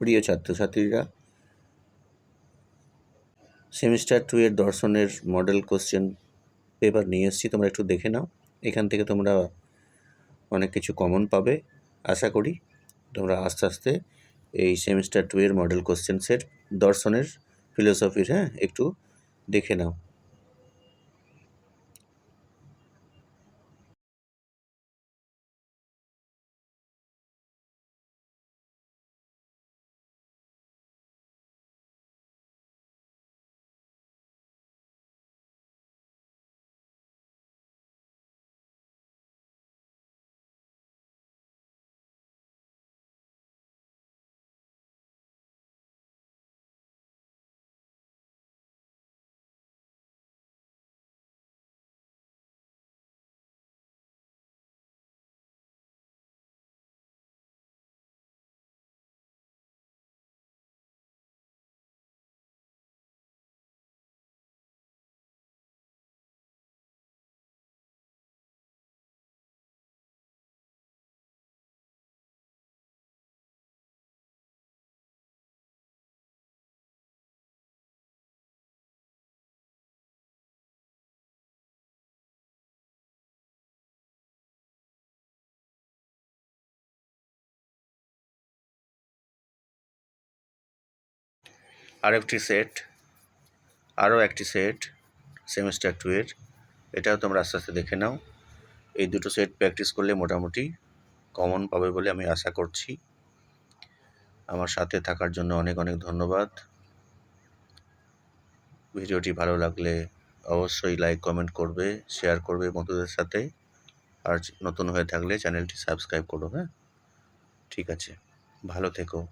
প্রিয় ছাত্রছাত্রীরা, semester two এর দর্শনের মডেল কোশ্চেন পেপার নিয়ে এসেছি, তোমরা একটু দেখে নাও। এখান থেকে তোমরা অনেক কিছু কমন পাবে, আশা করি। তোমরা আস্তে আস্তে এই সেমিস্টার টু এর মডেল কোশ্চেন্সের দর্শনের ফিলোসফির হ্যাঁ একটু দেখে নাও। আরেকটি সেট, আরও একটি সেট, সেমিস্টার টু এর। এটাও তোমরা আস্তে আস্তে দেখে নাও। এই দুটো সেট প্র্যাকটিস করলে মোটামুটি কমন পাবে বলে আমি আশা করছি। আমার সাথে থাকার জন্য অনেক অনেক ধন্যবাদ। ভিডিওটি ভালো লাগলে অবশ্যই লাইক, কমেন্ট করবে, শেয়ার করবে বন্ধুদের সাথে। আর নতুন হয়ে থাকলে চ্যানেলটি সাবস্ক্রাইব করো হ্যাঁ? ঠিক আছে। ভালো থেকো।